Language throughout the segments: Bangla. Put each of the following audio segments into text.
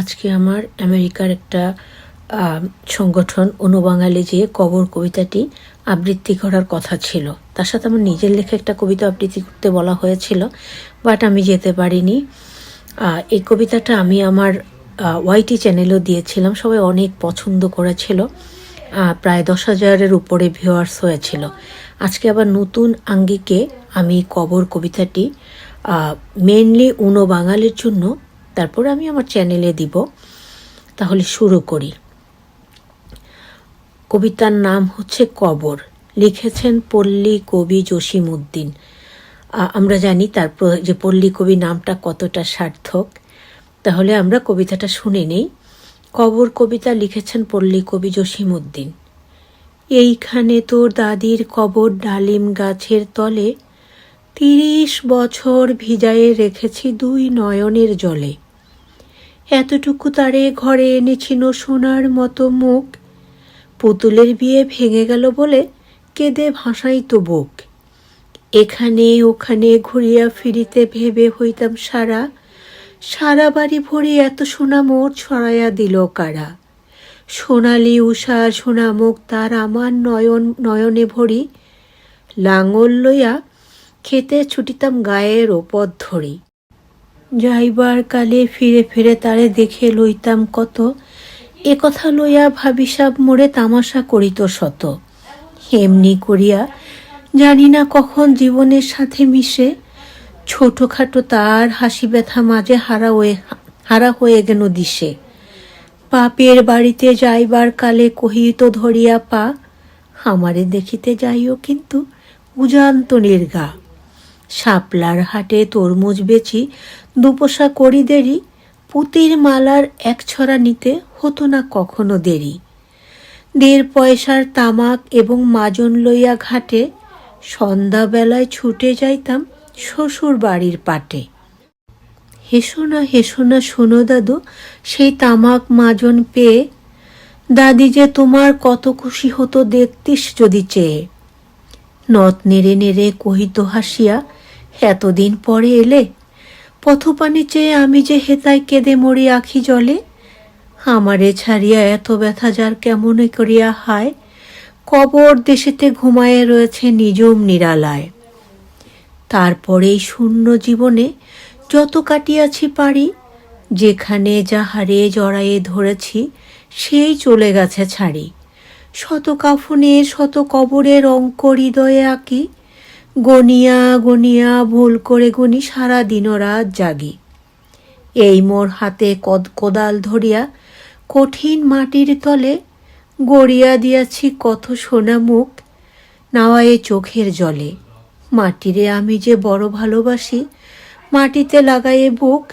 আজকে আমার আমেরিকার একটা সংগঠন অনুবাঙালি যে কবর কবিতাটি আবৃত্তি করার কথা ছিল। তার সাথে আমার নিজের লেখা একটা কবিতা আবৃত্তি করতে বলা হয়েছিল, বাট আমি যেতে পারিনি। এই কবিতাটা আমি আমার ওয়াইটি চ্যানেলেও দিয়েছিলাম, সবাই অনেক পছন্দ করেছিল। প্রায় দশ হাজারের উপরে ভিউয়ার্স হয়েছিল। আজকে আবার নতুন আঙ্গিকে আমি কবর কবিতাটি মেনলি উনো বাঙালির জন্য তারপর আমি আমার চ্যানেলে দিব। তাহলে শুরু করি। কবিতার নাম হচ্ছে কবর। লিখেছেন পল্লী কবি জসিম উদ্দিন আমরা জানি তার যে পল্লী কবি নামটা কতটা সার্থক। তাহলে আমরা কবিতাটা শুনে নেই। কবর কবিতা লিখেছেন পল্লী কবি জসিম উদ্দিন এইখানে তোর দাদির কবর ডালিম গাছের তলে, তিরিশ বছর ভিজায়ে রেখেছি দুই নয়নের জলে। এতটুকু তারে ঘরে এনেছিল সোনার মতো মুখ। পুতুলের বিয়ে ভেঙে গেল বলে কেঁদে ভাসাই তো বুক। এখানে ওখানে ঘুরিয়া ফিরিতে ভেবে হইতাম সারা। সারা বাড়ি ভরে এত সোনা মোর ছড়াইয়া দিল কারা। সোনালি উষা সোনা মুখ তার আমার নয়ন, নয়নে ভরি। লাঙল লইয়া খেতে ছুটিতাম গায়ের ওপর ধরি। যাইবার কালে ফিরে ফিরে তারে দেখে লইতাম কত। এ কথা লইয়া ভাবিসাব মোড়ে তামাশা করিত শত। এমনি করিয়া জানি না কখন জীবনের সাথে মিশে। ছোটখাটো তার হাসি ব্যথা মাঝে হারা হয়ে হারা হয়ে গেল দিশে। পাপের বাড়িতে যাইবার কালে কহিত ধরিয়া, পা, আমারে দেখিতে যাইও কিন্তু উজান্ত নির্গা শাপলার হাটে তরমুজ বেচি, দুপোষা করি দেরি, পুতির মালার এক ছড়া নিতে হতো না কখনো দেরি। দেড় পয়সার তামাক এবং মাজন লইয়া ঘাটে, সন্ধ্যাবেলায় ছুটে যাইতাম শ্বশুর বাড়ির পাটে। হেসো না হেসো না, শোনো দাদু, সেই তামাক মাজন পেয়ে, দাদি যে তোমার কত খুশি হতো দেখতিস যদি চেয়ে। নথ নেড়ে নেড়ে কহিত হাসিয়া এতদিন পরে এলে, পথপানি চেয়ে আমি যে হেতায় কেঁদে মরি আখি জলে, আমারে ছাড়িয়া এত ব্যথা যার কেমনে করিয়া হায়, কবর দেশেতে ঘুমায়ে রয়েছে নিজম নিরালায়। তারপরেই শূন্য জীবনে যত কাটিয়াছি পারি, যেখানে যাহারে জড়ায়ে ধরেছি, সেই চলে গেছে ছাড়ি। শত কাফনে শত কবরের অঙ্ক হৃদয়ে আঁকি গনিয়া গনিয়া, ভুল করে গুনি সারা দিন রাত জাগি। এই মোর হাতে কদ কোদাল ধরিয়া কঠিন মাটির তলে গড়িয়া দিয়াছি কত সোনা মুখ, নাওয়ায়ে চোখের জলে। মাটিরে আমি যে বড় ভালোবাসি, মাটিতে লাগায়ে বুক,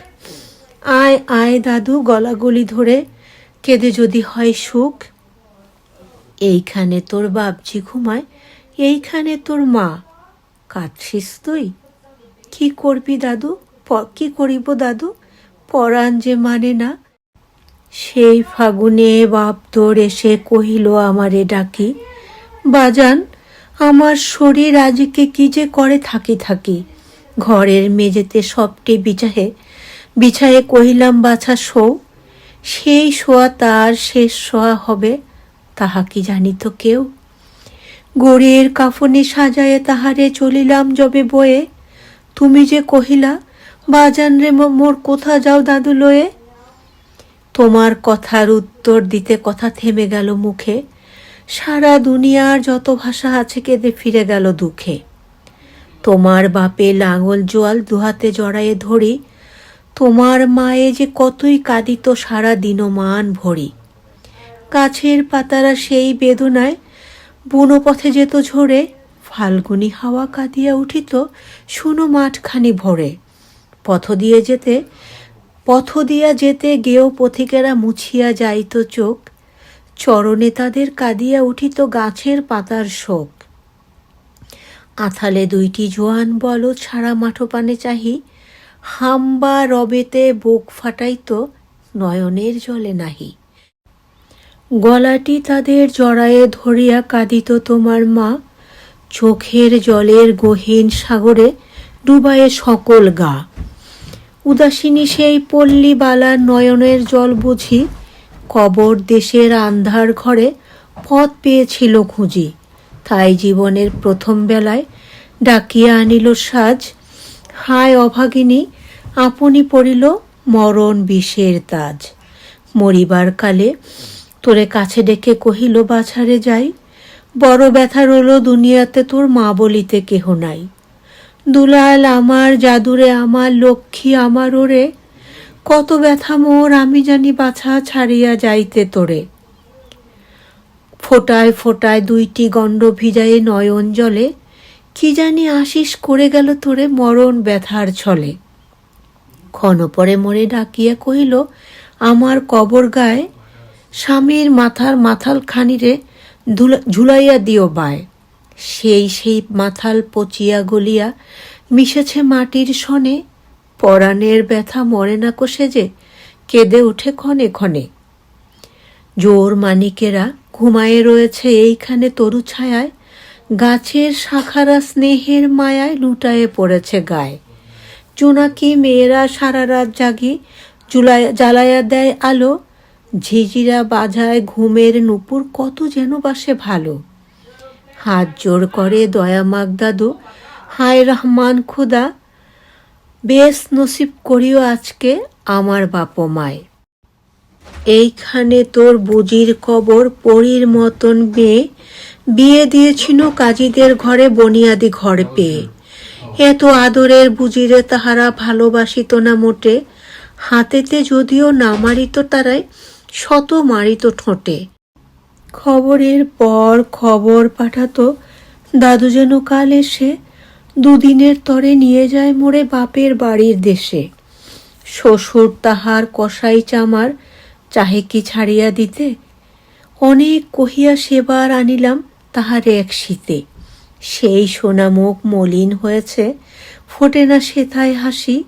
আয় আয় দাদু, গলাগলি ধরে কেঁদে যদি হয় সুখ। এইখানে তোর বাপজি ঘুমায়, এইখানে তোর মা কাঁদছিস তুই? কি করবি দাদু? কি করিব দাদু? পরাণ যে মানে না। সেই ফাগুনে বাপ তোর এসে কহিল, আমারে ডাকি। বাজান, আমার শরীর আজকে কি যে করে থাকি থাকি। ঘরের মেঝেতে সবটি বিছাহে বিছায়ে কহিলাম, বাছা, শো। সেই শোয়া তার শেষ শোয়া হবে। তাহা কি জানিত কেউ? গড়ের কাফনে সাজায়ে তাহারে চলিলাম যবে বয়ে। তুমি যে কহিলা, বাজান রে মোর কোথা যাও দাদু লয়ে? তোমার কথার উত্তর দিতে কথা থেমে গেল মুখে। সারা দুনিয়ার যত ভাষা আছে কেঁদে ফিরে গেল দুঃখে। তোমার বাপে লাঙল জোয়াল দুহাতে জড়ায়ে ধরি। তোমার মায়ে যে কতই কাঁদিত সারা দিনমান ভরি। গাছের পাতারা সেই বেদনায় বুনো পথে যেত ঝরে, ফাল্গুনি হাওয়া কাঁদিয়া উঠিত শুনো মাঠখানি ভরে। পথ দিয়ে যেতে, পথ দিয়া যেতে গেও পথিকেরা মুছিয়া যাইত চোখ। চরণে তাদের কাঁদিয়া উঠিত গাছের পাতার শোক। আথালে দুইটি জোয়ান বল ছাড়া মাঠো পানে চাহি। হাম্বা রবেতে বুক ফাটাইত, নয়নের জলে নাহি। গলাটি তাদের জড়ায়ে ধরিয়া কাঁদিত তোমার মা। চোখের জলের গহীন সাগরে ডুবায়ে সকল গা। উদাসিনী সেই পল্লী বালার নয়নের জল বুঝি, কবর দেশের আন্ধার ঘরে পথ পেয়েছিল খুঁজি। তাই জীবনের প্রথম বেলায় ডাকিয়া আনিল সাজ, হায় অভাগিনী, আপনি পড়িল মরণ বিষের তাজ। মরিবার কালে তোরে কাছে ডেকে কহিল, বাছারে যাই। বড় ব্যথা রইল দুনিয়াতে, তোর মা বলিতে কেহ নাই। দুলাল আমার, জাদুরে আমার, লক্ষ্মী আমার ওরে, কত ব্যথা মোর, আমি জানি বাছা ছাড়িয়া যাইতে তোরে। ফোটায় ফোটায় দুইটি গণ্ড ভিজায়ে নয়ন জলে, কি জানি আশিস করে গেল তোরে মরণ ব্যথার ছলে। ক্ষণ পরে মরে ডাকিয়া কহিল, আমার কবর গায়ে স্বামীর মাথার মাথাল খানিরে ঝুলাইয়া দিও বায়। সেই সেই মাথাল পচিয়া গলিয়া মিশেছে মাটির সনে পরাণের ব্যথা মরে না কোষে যে কেঁদে উঠে ক্ষণে ক্ষণে। জোর মানিকেরা ঘুমায়ে রয়েছে এইখানে তরু ছায়ায়। গাছের শাখারা স্নেহের মায়ায় লুটায়ে পড়েছে গায়ে। জোনাকি মেয়েরা সারা রাত জাগি জ্বালায়া দেয় আলো। ঝিঝিরা বাজায় ঘুমের নুপুর কত যেন বাসে ভালো। হাত জোর করে দয়া মাগ দাদু হায় রহমান খুদা, বেশ নসিব করিও আজকে আমার বাপ মায়। এইখানে তোর বুজির কবর পরীর মতন মেয়ে বিয়ে দিয়েছিল কাজীদের ঘরে বনিয়াদি ঘর পেয়ে। এত আদরের বুজিরে তাহারা ভালোবাসিত না মোটে, হাতেতে যদিও না মারিত তারাই শত মারিত ঠোঁটে। খবরের পর খবর পাঠাতো, দাদু যেন কাল এসে দুদিনের তরে নিয়ে যায় মোরে বাপের বাড়ির দেশে। শ্বশুর তাহার কসাই চামার, চাহে কি ছাড়িয়া দিতে? অনেক কহিয়া সেবার আনিলাম তাহার এক শীতে। সেই সোনা মুখ মলিন হয়েছে, ফোটে না সেথায় হাসি।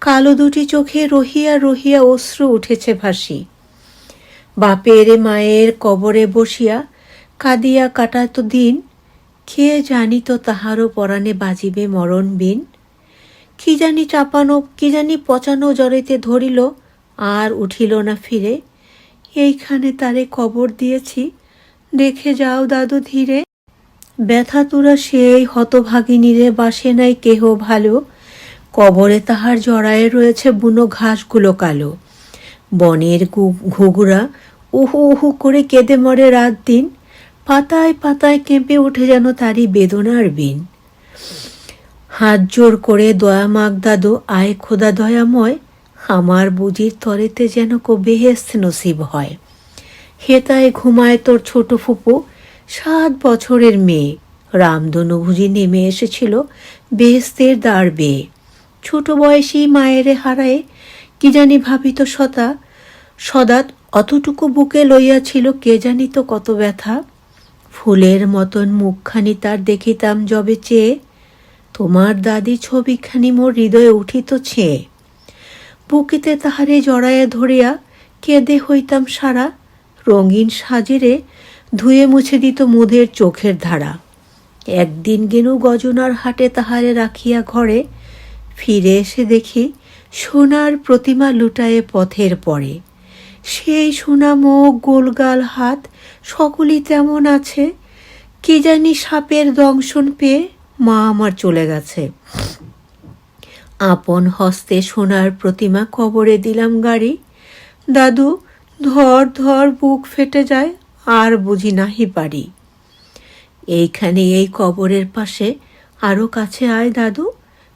কালো দুটি চোখে রহিয়া রহিয়া অশ্রু উঠেছে ভাসি। বাপের মায়ের কবরে বসিয়া কাঁদিয়া কাটাতো দিন, কে জানিত তাহারও পরাণে বাজিবে মরণ বিন? কি জানি চাপানো, কি জানি পচানো জড়েতে ধরিল, আর উঠিল না ফিরে। এইখানে তারে কবর দিয়েছি, দেখে যাও দাদু ধীরে। ব্যথা তুরা সেই হতভাগিনীরে বাসে নাই কেহ ভালো। কবরে তাহার জড়ায়ে রয়েছে বুনো ঘাসগুলো কালো। বনের ঘুঘুরা উহু উহু করে কেঁদে মরে রাত দিন, পাতায় পাতায় কেঁপে ওঠে যেন তারই বেদনার বিন। হাত জোর করে দয়া মাগ দাদু আয় খোদা দয়াময়, আমার বুঝির তরেতে যেন কো বেহেস্ত নসিব হয়। হেতায় ঘুমায় তোর ছোট ফুপু, সাত বছরের মেয়ে। রামধনু ভুজি নেমে এসেছিল বেহেস্তের দ্বার বেয়ে। ছোট বয়সী মায়েরে হারায়, কি জানি ভাবিত সতা সদাত অতটুকু বুকে লইয়াছিল, কে জানিত কত ব্যথা। ফুলের মতন মুখখানি তার দেখিতাম যবে চেয়ে তোমার দাদি ছবিখানি মোর হৃদয়ে উঠিত ছেয়ে বুকিতে তাহারে জড়ায়ে ধরিয়া কেঁদে হইতাম সারা, রঙিন সাজেরে ধুয়ে মুছে দিত মুদের চোখের ধারা। একদিন গেনু গজনার হাটে তাহারে রাখিয়া ঘরে, ফিরে এসে দেখি সোনার প্রতিমা লুটায়ে পথের পরে। সেই সোনা মুখ গোলগাল হাত সকলই তেমন আছে। কি জানি সাপের দংশন পেয়ে মা আমার চলে গেছে। আপন হস্তে সোনার প্রতিমা কবরে দিলাম গাড়ি। দাদু, ধর ধর, বুক ফেটে যায়, আর বুঝি নাহি পারি। এইখানে এই কবরের পাশে আরও কাছে আয় দাদু।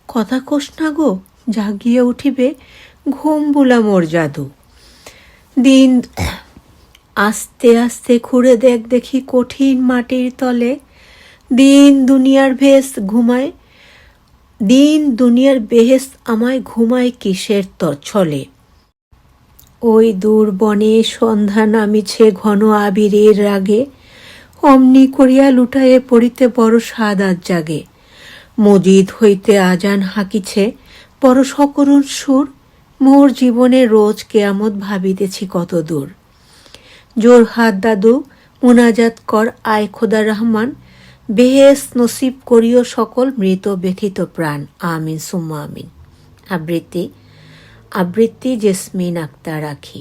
কথা কোষ না গো, জাগিয়ে উঠিবে ঘুম বুলা মোর জাদু। দিন আস্তে আস্তে খুঁড়ে দেখ দেখি কঠিন মাটির তলে। দিন দুনিয়ার ভেস ঘুমায়, দিন দুনিয়ার বেহেস আমায় ঘুমায় কিসের ছলে ওই দূর বনে সন্ধ্যা নামিছে ঘন আবিরের রাগে, অমনি করিয়া লুটায়ে পড়িতে বড় স্বাদ আজ জাগে। মজিদ হইতে আজান হাঁকিছে, বড় সকরুণ সুর মোর জীবনে রোজ কেয়ামত ভাবিতেছি কত দূর। জোর হাত দাদু, মোনাজাত কর, আয় খোদা রহমান বেহেস নসিব করিও সকল মৃত ব্যথিত প্রাণ। আমিন, সুম্মা আমিন। আবৃত্তি আবৃত্তি জেসমিন আক্তার আখি।